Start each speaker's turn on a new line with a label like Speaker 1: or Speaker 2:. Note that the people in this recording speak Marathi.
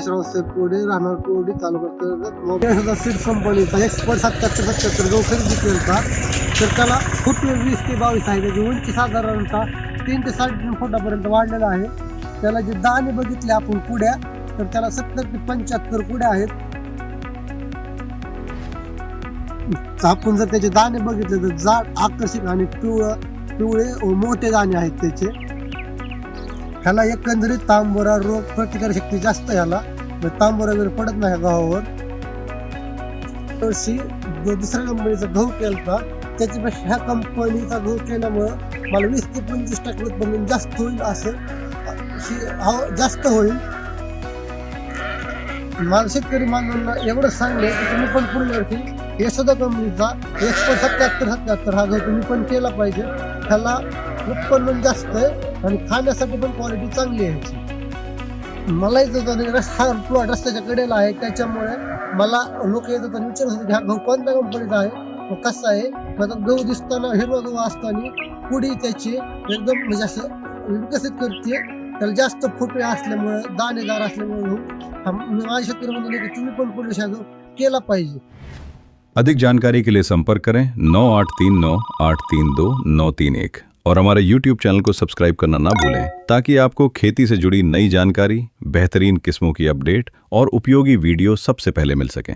Speaker 1: गणेशराव साहेब कोडे राहणार कोडी तालुका सीड कंपनीचा एक्सपर्ट सत्याहत्तर सत्याहत्तर जो खरेदी केला तर त्याला फुटवे वीस ते बावीस आहे. त्याची उंची साधारणतः तीन ते साडेतीन फुटापर्यंत वाढलेला आहे. त्याला जे दाणे बघितले आपण कुड्या तर त्याला सत्तर ते पंच्याहत्तर कुड्या आहेत. आपण जर त्याचे दाणे बघितले तर जाड आकर्षक आणि पिवळ पिवळे मोठे दाणे आहेत त्याचे. ह्याला एकंदरीत तांबोरा रोग प्रतिकार शक्ती जास्त ह्याला. तांबर वगैरे पडत नाही गव्हावर वर्षी जो दुसऱ्या कंपनीचा गहू केला त्याच्यापेक्षा ह्या कंपनीचा गहू केल्यामुळं मला वीस ते पंचवीस टक्के उत्पन्न जास्त होईल असं जास्त होईल. मला शेतकरी बांधवांना एवढं सांगले की तुम्ही पण पुढील वर्षी यशोदा कंपनीचा एकशे सत्याहत्तर सत्याहत्तर हा गहू तुम्ही पण केला पाहिजे. त्याला उत्पन्न जास्त आहे आणि खाण्यासाठी पण क्वालिटी चांगली आहे. मला येत होता हा प्लॉट रस्त्याच्या कडेला आहे. त्याच्यामुळे मला लोक येत होता विचारत होते की हा गहू कोणत्या कंपनीचा आहे? तो कसा आहे? आता गहू दिसताना हिरवा गहू असताना पुढी त्याची एकदम म्हणजे असं विकसित करते. त्याला जास्त फुटे असल्यामुळे दाणेदार असल्यामुळे मी माझ्या शेतकरी तुम्ही पण पुढे गहू केला पाहिजे.
Speaker 2: अधिक जानकारी के लिए संपर्क करें नौ आठ तीन नौ आठ तीन दो नौ तीन एक. और हमारे YouTube चैनल को सब्सक्राइब करना ना भूलें ताकि आपको खेती से जुड़ी नई जानकारी बेहतरीन किस्मों की अपडेट और उपयोगी वीडियो सबसे पहले मिल सकें।